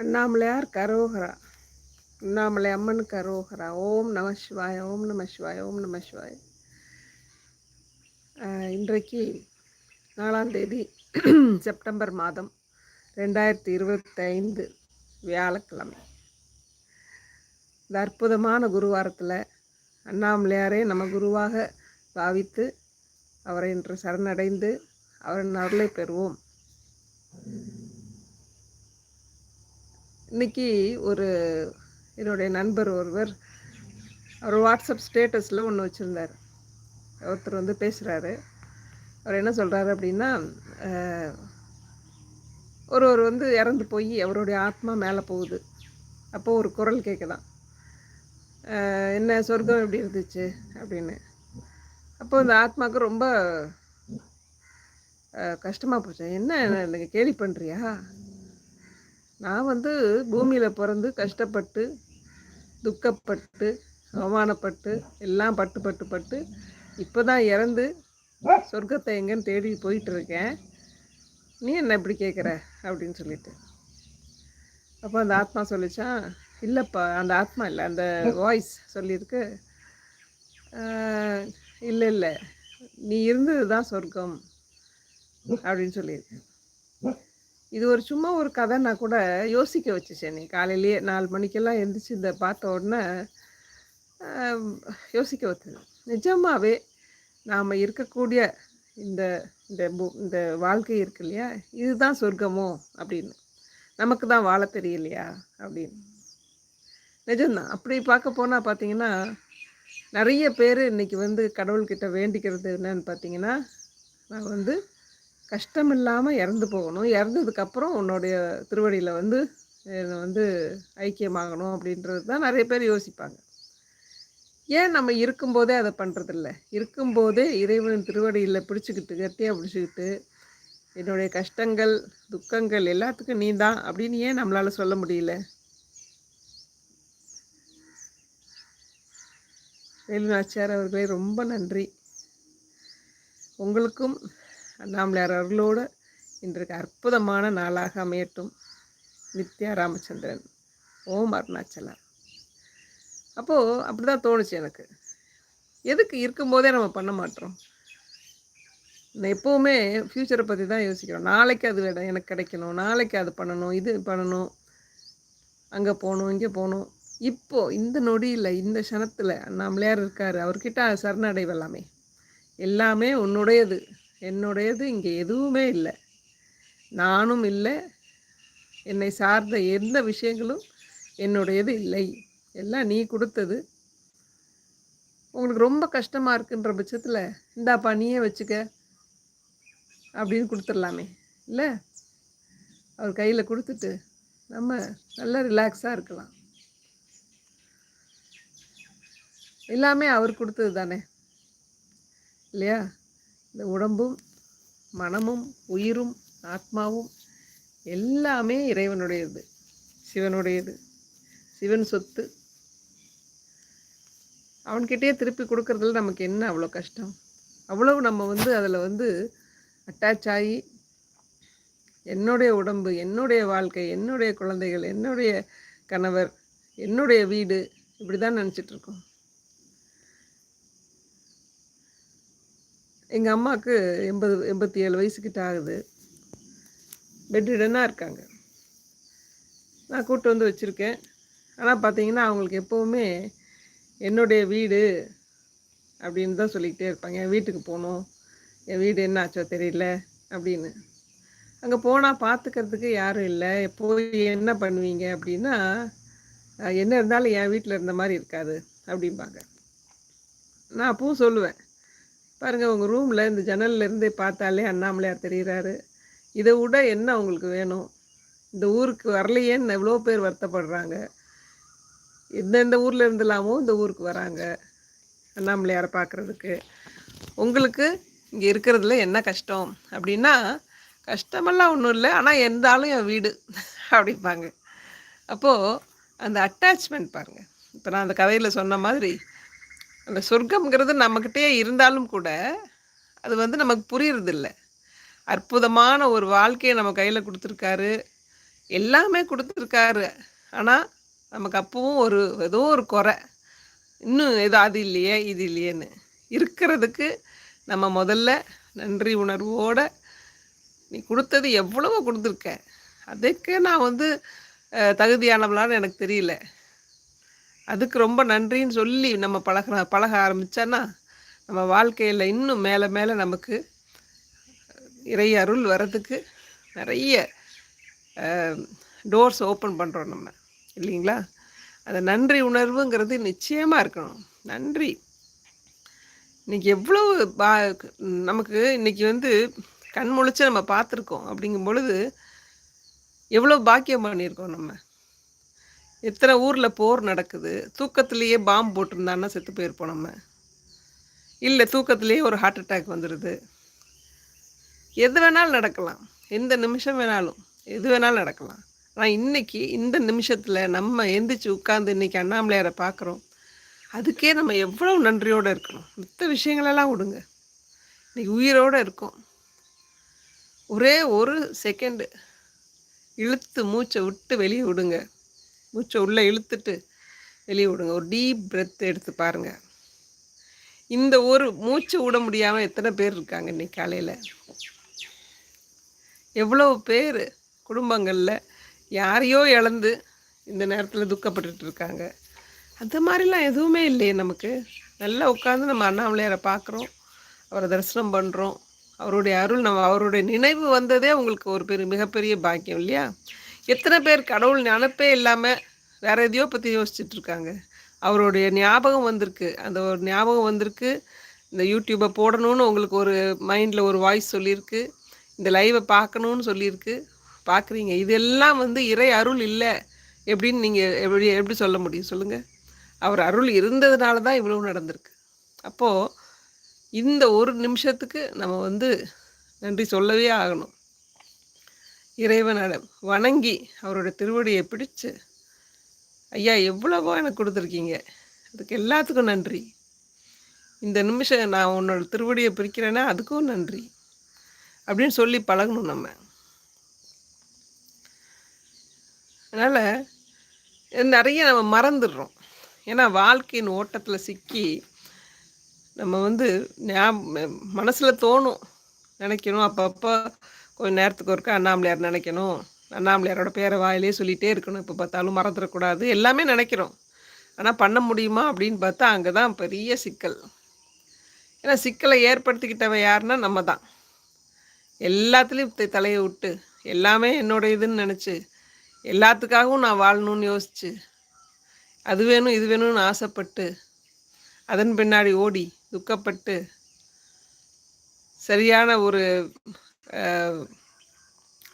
அண்ணாமலையார் கரோகரா. அண்ணாமலை அம்மன் கரோகரா. ஓம் நம சிவாய ஓம் நம சிவாய ஓம் நம சிவாய. இன்றைக்கு நாலாம் தேதி செப்டம்பர் மாதம் ரெண்டாயிரத்தி இருபத்தைந்து வியாழக்கிழமை. இந்த அற்புதமான குருவாரத்தில் அண்ணாமலையாரே நம்ம குருவாக பாவித்து அவரை இன்று சரணடைந்து அவரின் அருளை பெறுவோம். இன்னைக்கு ஒரு என்னுடைய நண்பர் ஒருவர் அவர் வாட்ஸ்அப் ஸ்டேட்டஸில் ஒன்று வச்சுருந்தார். ஒருத்தர் வந்து பேசுகிறாரு அவர் என்ன சொல்கிறாரு அப்படின்னா ஒருவர் வந்து இறந்து போய் அவருடைய ஆத்மா மேலே போகுது. அப்போது ஒரு குரல் கேட்குதான் என்ன சொர்க்கம் எப்படி இருந்துச்சு அப்படின்னு. அப்போ இந்த ஆத்மாவுக்கு ரொம்ப கஷ்டமாக போச்சு. என்ன நீங்கள் கேள்வி பண்ணுறியா நான் வந்து பூமியில் பிறந்து கஷ்டப்பட்டு துக்கப்பட்டு அவமானப்பட்டு எல்லாம் பட்டு பட்டு பட்டு இப்போ தான் இறந்து சொர்க்கத்தை எங்கேன்னு தேடி போயிட்டு இருக்கேன். நீ என்ன இப்படி கேட்குற அப்படின்னு சொல்லிட்டு. அப்போ அந்த ஆத்மா சொல்லிச்சான் இல்லைப்பா அந்த ஆத்மா இல்லை அந்த வாய்ஸ் சொல்லியிருக்கு. இல்லை இல்லை நீ இருந்தது தான் சொர்க்கம். அப்படின்னு சொல்லியிருக்கேன் இது ஒரு சும்மா ஒரு கதைன்னா கூட யோசிக்க வச்சுச்சேன் நீ காலையிலேயே நாலு மணிக்கெல்லாம் எழுந்திரிச்சு இந்த பார்த்த உடனே யோசிக்க வச்சது நிஜமாகவே நாம் இருக்கக்கூடிய இந்த இந்த இந்த வாழ்க்கை இருக்கு இல்லையா? இதுதான் சொர்க்கமோ அப்படின்னு. நமக்கு தான் வாழ தெரியலையா? அப்படின்னு. நிஜம்தான். அப்படி பார்க்க போனால் பார்த்தீங்கன்னா நிறைய பேர் இன்றைக்கி வந்து கடவுள்கிட்ட வேண்டிக்கிறது என்னன்னு பார்த்தீங்கன்னா நான் வந்து கஷ்டம் இல்லாமல் இறந்து போகணும். இறந்ததுக்கப்புறம் உன்னுடைய திருவடியில் வந்து என்னை வந்து ஐக்கியமாகணும் அப்படின்றது தான் நிறைய பேர் யோசிப்பாங்க. ஏன் நம்ம இருக்கும்போதே அதை பண்ணுறதில்ல இருக்கும்போதே இறைவன் திருவடியில் பிடிச்சிக்கிட்டு கட்டியாக பிடிச்சிக்கிட்டு என்னுடைய கஷ்டங்கள் துக்கங்கள் எல்லாத்துக்கும் நீ தான் அப்படின்னு ஏன் நம்மளால் சொல்ல முடியல? வேலுநாச்சியார் அவர்களே ரொம்ப நன்றி. உங்களுக்கும் அண்ணாமலையார் அருளோடு இன்றைக்கு அற்புதமான நாளாக அமையட்டும். நித்யா ராமச்சந்திரன். ஓம் அருணாச்சலா அப்போது அப்படி தான் தோணுச்சு எனக்கு. எதுக்கு இருக்கும்போதே நம்ம பண்ண மாட்டோம்? எப்போவுமே ஃப்யூச்சரை பற்றி தான் யோசிக்கிறோம். நாளைக்கு அது வேணும் எனக்கு கிடைக்கணும். நாளைக்கு அது பண்ணணும். இது பண்ணணும். அங்கே போகணும் இங்கே போகணும். இப்போது இந்த நொடியில் இந்த க்ஷணத்தில் அண்ணாமலையார் இருக்கார். அவர்கிட்ட சரணடைவெல்லாமே. எல்லாமே உன்னுடையது. என்னுடையது இங்கே எதுவுமே இல்லை. நானும் இல்லை. என்னை சார்ந்த எந்த விஷயங்களும் என்னுடையது இல்லை. எல்லாம் நீ கொடுத்தது. உங்களுக்கு ரொம்ப கஷ்டமாக இருக்குன்ற பட்சத்தில் இந்தாப்பா நீயே வச்சுக்க. அப்படின்னு கொடுத்துடலாமே. இல்லை? அவர் கையில் கொடுத்துட்டு நம்ம நல்லா ரிலாக்ஸாக இருக்கலாம். எல்லாமே அவர் கொடுத்தது தானே இல்லையா? இந்த உடம்பும் மனமும் உயிரும் ஆத்மாவும் எல்லாமே இறைவனுடையது சிவனுடையது சிவன் சொத்து. அவன்கிட்டயே திருப்பி கொடுக்கறதுல நமக்கு என்ன அவ்வளோ கஷ்டம்? அவ்வளவு நம்ம வந்து அதில் வந்து அட்டாச் ஆகி என்னுடைய உடம்பு என்னுடைய வாழ்க்கை என்னுடைய குழந்தைகள் என்னுடைய கணவர் என்னுடைய வீடு இப்படி தான் நினச்சிட்ருக்கோம் எங்கள் அம்மாவுக்கு எண்பது எண்பத்தி ஏழு வயசுக்கிட்ட ஆகுது. பெட்ரிடனாக இருக்காங்க. நான் கூப்பிட்டு வந்து வச்சுருக்கேன். ஆனால் பார்த்தீங்கன்னா அவங்களுக்கு எப்போவுமே என்னுடைய வீடு அப்படின்னு தான் சொல்லிக்கிட்டே இருப்பாங்க. என் வீட்டுக்கு போகணும். என் வீடு என்ன ஆச்சோ தெரியல அப்படின்னு. அங்கே போனால் பார்த்துக்கிறதுக்கு யாரும் இல்லை. போய் என்ன பண்ணுவீங்க அப்படின்னா என்ன இருந்தாலும் என் வீட்டில் இருந்த மாதிரி இருக்காது அப்படிம்பாங்க. நான் அப்பவும் சொல்லுவேன். பாருங்கள் உங்கள் ரூமில் இந்த ஜன்னல்லேருந்தே பார்த்தாலே அண்ணாமலையார் தெரிகிறாரு இதை விட என்ன உங்களுக்கு வேணும்? இந்த ஊருக்கு வரலையேன்னு எவ்வளோ பேர் வருத்தப்படுறாங்க? எந்தெந்த ஊரில் இருந்தலாமோ இந்த ஊருக்கு வராங்க அண்ணாமலையாரை பார்க்குறதுக்கு. உங்களுக்கு இங்கே இருக்கிறதுல என்ன கஷ்டம்? அப்படின்னா கஷ்டமெல்லாம் ஒன்றும் இல்லை ஆனால் எந்தாலும் என் வீடு அப்படிப்பாங்க அப்போது அந்த அட்டாச்மெண்ட் பாருங்கள் இப்போ நான் அந்த கதையில் சொன்ன மாதிரி அந்த சொர்க்கம்ங்கிறது நம்மக்கிட்டே இருந்தாலும் கூட அது வந்து நமக்கு புரியறதில்ல. அற்புதமான ஒரு வாழ்க்கையை நம்ம கையில் கொடுத்துருக்காரு. எல்லாமே கொடுத்துருக்காரு. ஆனால் நமக்கு அப்பவும் ஒரு ஏதோ ஒரு குறை. இன்னும் ஏதோ அது இல்லையே இது இல்லையேன்னு இருக்கிறதுக்கு நம்ம முதல்ல நன்றி உணர்வோடு நீ கொடுத்தது எவ்வளவோ கொடுத்துருக்க. அதுக்கு நான் வந்து தகுதியானவளான்னு எனக்கு தெரியல. அதுக்கு ரொம்ப நன்றின்னு சொல்லி நம்ம பழக பழக ஆரம்பித்தோன்னா நம்ம வாழ்க்கையில் இன்னும் மேலே மேலே நமக்கு இறை அருள் வர்றதுக்கு நிறைய டோர்ஸ் ஓப்பன் பண்ணுறோம் நம்ம. இல்லைங்களா? அந்த நன்றி உணர்வுங்கிறது நிச்சயமாக இருக்கணும். நன்றி. இன்றைக்கி எவ்வளோ பா நமக்கு இன்றைக்கி வந்து கண் முழிச்சு நம்ம பார்த்துருக்கோம். அப்படிங்கும் பொழுது எவ்வளோ பாக்கியம் பண்ணியிருக்கோம் நம்ம. எத்தனை ஊரில் போர் நடக்குது. தூக்கத்துலேயே பாம்பு போட்டிருந்தான்னா செத்து போயிருப்போம் நம்ம. இல்லை தூக்கத்துலேயே ஒரு ஹார்ட் அட்டாக் வந்துடுது எது வேணாலும் நடக்கலாம். எந்த நிமிஷம் வேணாலும். எது வேணாலும் நடக்கலாம். ஆனால் இன்றைக்கி இந்த நிமிஷத்தில் நம்ம எந்திரிச்சு உட்காந்து இன்றைக்கி அண்ணாமலையாரை பார்க்குறோம். அதுக்கே நம்ம எவ்வளோ நன்றியோடு இருக்கணும். மித்த விஷயங்களெல்லாம் விடுங்க. இன்றைக்கி உயிரோடு இருக்கும். ஒரே ஒரு செகண்டு இழுத்து மூச்சை விட்டு வெளியே விடுங்க. மூச்சை உள்ளே இழுத்துட்டு வெளியே விடுங்க. ஒரு டீப் பிரெத் எடுத்து பாருங்கள் இந்த ஒரு மூச்சு விட முடியாமல் எத்தனை பேர் இருக்காங்க இன்றைக்கி காலையில்? எவ்வளோ பேர் குடும்பங்களில் யாரையோ இழந்து இந்த நேரத்தில் துக்கப்பட்டுட்டு இருக்காங்க. அந்த மாதிரிலாம் எதுவுமே இல்லையே நமக்கு. நல்லா உட்காந்து நம்ம அண்ணாமலையாரை பார்க்குறோம். அவரை தரிசனம் பண்ணுறோம் அவருடைய அருள் நம்ம அவருடைய நினைவு வந்ததே உங்களுக்கு ஒரு பெரிய மிகப்பெரிய பாக்கியம் இல்லையா? எத்தனை பேர் கடவுள் நினப்பே இல்லாமல் வேற எதையோ பற்றி யோசிச்சுட்டு இருக்காங்க. அவருடைய ஞாபகம் வந்திருக்கு. அந்த ஒரு ஞாபகம் வந்திருக்கு. இந்த யூடியூப்பை போடணும்னு உங்களுக்கு ஒரு மைண்டில் ஒரு வாய்ஸ் சொல்லியிருக்கு. இந்த லைவை பார்க்கணுன்னு சொல்லியிருக்கு. பார்க்குறீங்க. இதெல்லாம் வந்து இறை அருள் இல்லை எப்படின்னு நீங்கள் எப்படி எப்படி சொல்ல முடியும்? சொல்லுங்கள் அவர் அருள் இருந்ததுனால தான் இவ்வளோ நடந்திருக்கு. அப்போது இந்த ஒரு நிமிஷத்துக்கு நம்ம வந்து நன்றி சொல்லவே ஆகணும். இறைவனிடம் வணங்கி அவரோட திருவடியை பிடிச்சு ஐயா எவ்வளவோ எனக்கு கொடுத்துருக்கீங்க. அதுக்கு எல்லாத்துக்கும் நன்றி. இந்த நிமிஷம் நான் உன்னோட திருவடியை பிரிக்கிறேன்னா அதுக்கும் நன்றி. அப்படின்னு சொல்லி பழகணும் நம்ம. அதனால் நிறைய நம்ம மறந்துடுறோம். ஏன்னா வாழ்க்கையின் ஓட்டத்தில் சிக்கி நம்ம வந்து ஞா மனசில் தோணும். நினைக்கணும் அப்பப்போ கொஞ்சம் நேரத்துக்கு ஒருக்கா அண்ணாமலையார் நினைக்கணும். அண்ணாமலையாரோட பேரை வாயிலே சொல்லிகிட்டே இருக்கணும். இப்போ பார்த்தாலும் மறந்துடக்கூடாது. எல்லாமே நினைக்கிறோம். ஆனால் பண்ண முடியுமா அப்படின்னு பார்த்தா அங்கே தான் பெரிய சிக்கல். ஏன்னா சிக்கலை ஏற்படுத்திக்கிட்டவன் யாருன்னா நம்ம தான் எல்லாத்துலேயும் தலையை விட்டு எல்லாமே என்னோட இதுன்னு நினச்சி எல்லாத்துக்காகவும் நான் வாழணும்னு யோசிச்சு அது வேணும் இது வேணும்னு ஆசைப்பட்டு அதன் பின்னாடி ஓடி துக்கப்பட்டு சரியான ஒரு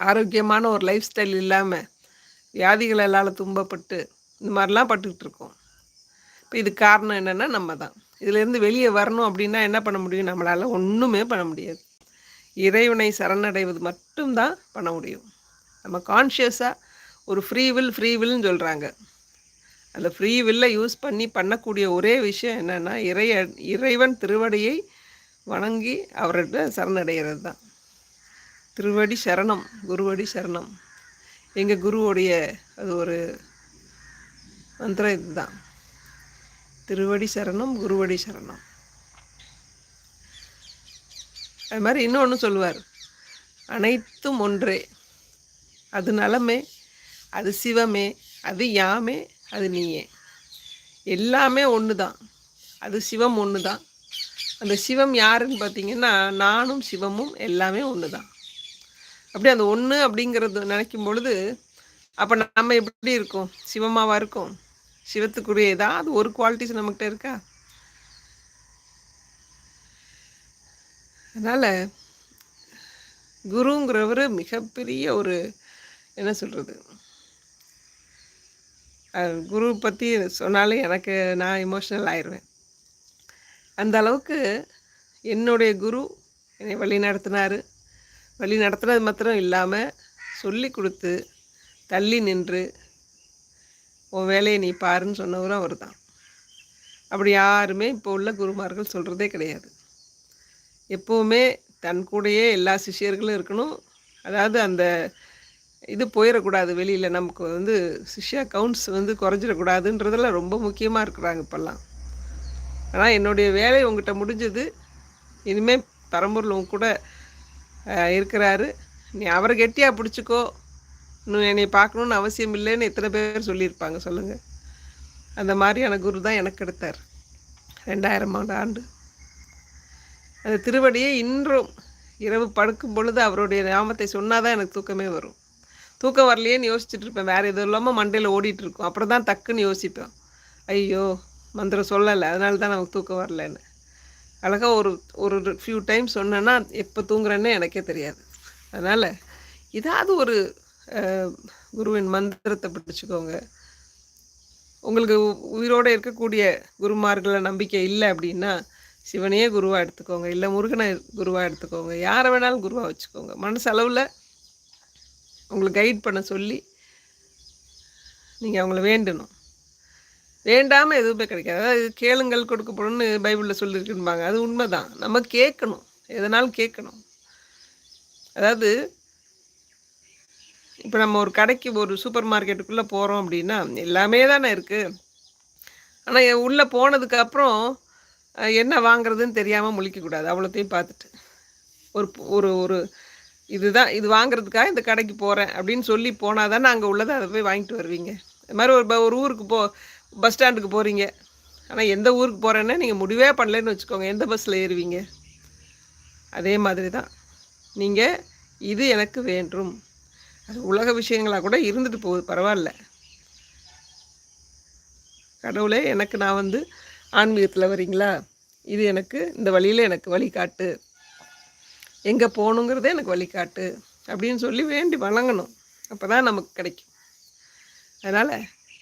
ஆரோக்கியமான ஒரு லைஃப் ஸ்டைல் இல்லாமல் வியாதிகளெல்லாம் துன்பப்பட்டு இந்த மாதிரிலாம் பட்டுக்கிட்டு இருக்கோம். இப்போ இது காரணம் என்னென்னா நம்ம தான் இதுலேருந்து வெளியே வரணும் அப்படின்னா என்ன பண்ண முடியும்? நம்மளால் ஒன்றுமே பண்ண முடியாது. இறைவனை சரணடைவது மட்டும்தான் பண்ண முடியும். நம்ம கான்ஷியஸாக ஒரு ஃப்ரீ வில் ஃப்ரீ வில்னு சொல்கிறாங்க அந்த ஃப்ரீ வில்லை யூஸ் பண்ணி பண்ணக்கூடிய ஒரே விஷயம் என்னென்னா இறைய இறைவன் திருவடியை வணங்கி அவர்கிட்ட சரணடைகிறது தான் திருவடி சரணம் குருவடி சரணம். எங்கள் குருவோடைய அது ஒரு மந்திரம் இதுதான். திருவடி சரணம் குருவடி சரணம். அது மாதிரி இன்னொன்று சொல்லுவார். அனைத்தும் ஒன்றே. அது நலமே அது சிவமே அது யாமே அது நீயே. எல்லாமே ஒன்று தான் அது சிவம் ஒன்று தான் அந்த சிவம் யாருன்னு பார்த்தீங்கன்னா நானும் சிவமும் எல்லாமே ஒன்று தான் அப்படி அந்த ஒன்று அப்படிங்கிறது நினைக்கும் பொழுது அப்போ நம்ம எப்படி இருக்கோம்? சிவமாவாக இருக்கும்? சிவத்துக்குரிய ஏதாவது ஒரு குவாலிட்டிஸ் நம்மக்கிட்ட இருக்கா? அதனால் குருங்கிறவர் மிகப்பெரிய ஒரு என்ன சொல்கிறது குரு பற்றி சொன்னாலே எனக்கு நான் எமோஷ்னல் ஆயிடுவேன் அந்த அளவுக்கு என்னுடைய குரு என்னை வழி நடத்தினார். வழி நடத்துனது மாத்திரம் இல்லாமல் சொல்லி கொடுத்து தள்ளி நின்று உன் வேலையை நீ பாருன்னு சொன்னவரும் அவர் தான் அப்படி யாருமே இப்போ உள்ள குருமார்கள் சொல்கிறதே கிடையாது. எப்போவுமே தன் கூடையே எல்லா சிஷியர்களும் இருக்கணும். அதாவது அந்த இது போயிடக்கூடாது வெளியில். நமக்கு வந்து சிஷ்யா கவுண்ட்ஸ் வந்து குறைஞ்சிடக்கூடாதுன்றதெல்லாம் ரொம்ப முக்கியமாக இருக்கிறாங்க இப்போல்லாம். ஆனால் என்னுடைய வேலை உங்ககிட்ட முடிஞ்சது. இனிமேல் பரம்பூரில் உங்க கூட இருக்கிறாரு. நீ அவரை கெட்டியாக பிடிச்சிக்கோ. இன்னும் என்னை பார்க்கணுன்னு அவசியம் இல்லைன்னு எத்தனை பேர் சொல்லியிருப்பாங்க சொல்லுங்கள் அந்த மாதிரியான குரு தான் எனக்கு எடுத்தார். ரெண்டாயிரம் ஆண்டு அந்த திருவடியை இன்றும் இரவு படுக்கும் பொழுது அவருடைய நாமத்தை சொன்னால் தான் எனக்கு தூக்கமே வரும். தூக்கம் வரலையேன்னு யோசிச்சுட்டு இருப்பேன். வேறு எதுவும் இல்லாமல் மண்டையில் ஓடிட்டுருக்கும் அப்புறம் தான் டக்குன்னு யோசிப்பேன். ஐயோ மந்திரம் சொல்லலை. அதனால தான் நமக்கு தூக்கம் வரலன்னு. அழகாக ஒரு ஒரு ஃபியூ டைம் சொன்னேன்னா எப்போ தூங்குறேன்னு எனக்கே தெரியாது. அதனால் ஏதாவது ஒரு குருவின் மந்திரத்தை பிடிச்சிக்கோங்க. உங்களுக்கு உயிரோடு இருக்கக்கூடிய குருமார்களை நம்பிக்கை இல்லை அப்படின்னா சிவனையே குருவாக எடுத்துக்கோங்க. இல்லை முருகனை குருவாக எடுத்துக்கோங்க. யாரை வேணாலும் குருவாக வச்சுக்கோங்க. மனசளவில் உங்களை கைட் பண்ண சொல்லி நீங்கள் அவங்கள வேண்டணும். வேண்டாமல் எதுவுமே கிடைக்காது. அதாவது கேளுங்கள் கொடுக்கப்படும்னு பைபிளில் சொல்லியிருக்குன்பாங்க அது உண்மை தான் நம்ம கேட்கணும். எதனாலும் கேட்கணும்? அதாவது இப்போ நம்ம ஒரு கடைக்கு ஒரு சூப்பர் மார்க்கெட்டுக்குள்ளே போகிறோம் அப்படின்னா எல்லாமே தானே இருக்குது ஆனால் உள்ளே போனதுக்கப்புறம் என்ன வாங்குறதுன்னு தெரியாமல் முழிக்கக்கூடாது அவ்வளோத்தையும் பார்த்துட்டு. ஒரு ஒரு ஒரு இதுதான் இது வாங்குறதுக்காக இந்த கடைக்கு போகிறேன் அப்படின்னு சொல்லி போனால் தானே அங்கே உள்ளதை அதை போய் வாங்கிட்டு வருவீங்க. இது மாதிரி ஒரு ஒரு ஊருக்கு போ பஸ் ஸ்டாண்டுக்கு போகிறீங்க ஆனால் எந்த ஊருக்கு போகிறேன்னா நீங்கள் முடிவே பண்ணலன்னு வச்சுக்கோங்க. எந்த பஸ்ஸில் ஏறுவீங்க? அதே மாதிரி தான் நீங்கள் இது எனக்கு வேண்டும். அது உலக விஷயங்களாக கூட இருந்துட்டு போகுது. பரவாயில்ல. கடவுளே எனக்கு நான் வந்து ஆன்மீகத்தில் வரீங்களா? இது எனக்கு இந்த வழியில் எனக்கு வழிகாட்டு. எங்கே போகணுங்கிறதே எனக்கு வழிகாட்டு. அப்படின்னு சொல்லி வேண்டி வணங்கணும் அப்போ தான் நமக்கு கிடைக்கும். அதனால்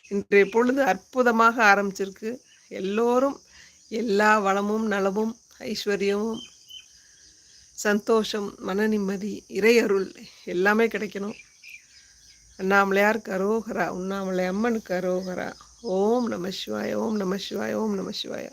இன்றைய பொழுது அற்புதமாக ஆரம்பிச்சிருக்கு. எல்லோரும் எல்லா வளமும் நலமும் ஐஸ்வர்யமும் சந்தோஷம் மன நிம்மதி இறையருள் எல்லாமே கிடைக்கணும். அண்ணாமலையார் கரோகரா உண்ணாமலை அம்மனுக்கு கரோகரா ஓம் நம சிவாய ஓம் நம சிவாய ஓம் நம சிவாயா.